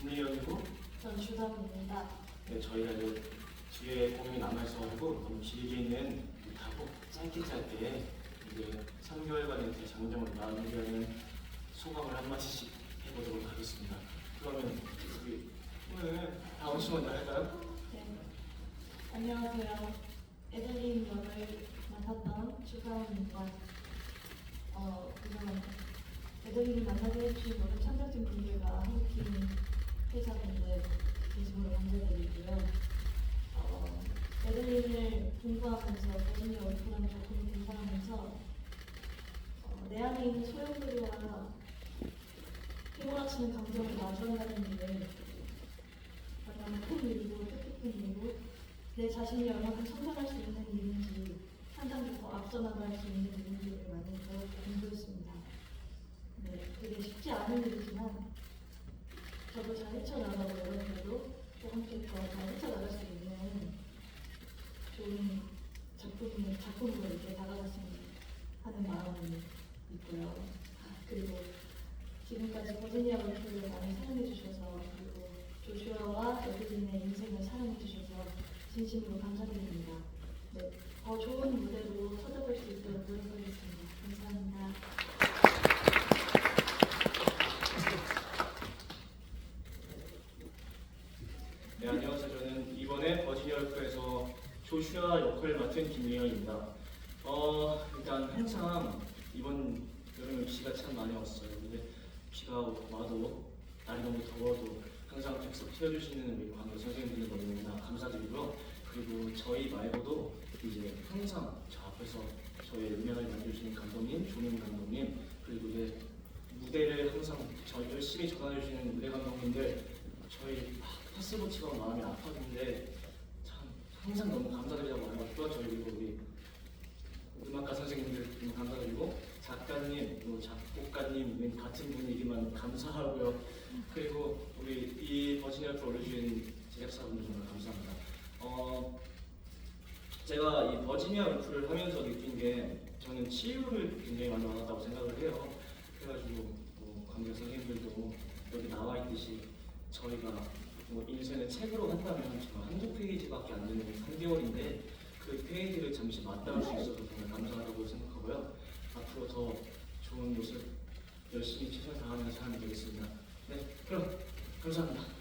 김리현이고 전 주담입니다. 네, 저희가 이제 뒤에 공연이 남아있어가지고 너무 길게 있는 못하고 짧게 짧게 이제 3개월간의 제 장정을 마무리하는 소감을 한마디씩 해보도록 하겠습니다. 그러면 우리 오늘 다음 시간 할까요? 네. 안녕하세요. 에들린 역을 맡았던 주담입니다. 어, 우선 에들린을 만나게 해주신 모든 참가진 분들과 한국팀 회사분들 진심으로 감사드리고요. 어, 에들린을 공부하면서 버지니아 월프라는 작품을 공부하면서 어, 내 안에 있는 소용돌이와 휘몰아치는 감정을 마주한다는 일을 얼마나 큰 일이고 뜻깊은 일이고 내 자신이 얼마나 성장할 수 있는 일인지 한 단계 더 앞서 나갈 수 있는 일인지를 많이 공부했습니다. 네, 그게 쉽지 않은 일이지만 저도 잘 헤쳐나가고 여러분들도 또 함께 더 잘 헤쳐나갈 수 있는 좋은 작품, 작품으로 이렇게 다가갔으면 하는 마음이 있고요. 그리고 지금까지 버지니아 월프를 많이 사랑해 주셔서 그리고 조슈아와 에드린의 인생을 사랑해 주셔서 진심으로 감사드립니다. 네, 더 좋은 무대로 찾아볼 수 있도록 노력하겠습니다. 감사합니다. 네, 안녕하세요. 저는 이번에 버지니아 월프에서 조슈아 역할을 맡은 김미영입니다. 어, 일단 항상 이번 여름에 비가 참 많이 왔어요. 근데 비가 와도 날이 너무 더워도 항상 객석 채워주시는 우리 관계 선생님들 너무나 감사드리고요. 그리고 저희 말고도 이제 항상 저 앞에서 저의 음향을 만들어주시는 감독님, 조명 감독님, 그리고 이제 무대를 항상 저 열심히 전화해주시는 무대 감독님들 저희 파스보치가 마음이 아팠는데 참 항상 너무 감사드리다고 말하고 저희 그리고 우리 음악가 선생님들 너무 감사드리고 작가님, 그리고 작곡가님 같은 분이기만 감사하고요. 그리고 우리 이 버지니아를 올려주신 제작사분들 정말 감사합니다. 어, 제가 이 버지니아 울프를 하면서 느낀 게 저는 치유를 굉장히 많이 받았다고 생각을 해요. 그래가지고 뭐 관객 선생님들도 여기 나와 있듯이 저희가 뭐 인생을 책으로 한다면 정말 한두 페이지밖에 안 되는 3개월인데 그 페이지를 잠시 맞닿을 수 있어서 정말 감사하다고 생각하고요. 앞으로 더 좋은 모습 열심히 최선을 다하는 사람이 되겠습니다. 네, 그럼 감사합니다.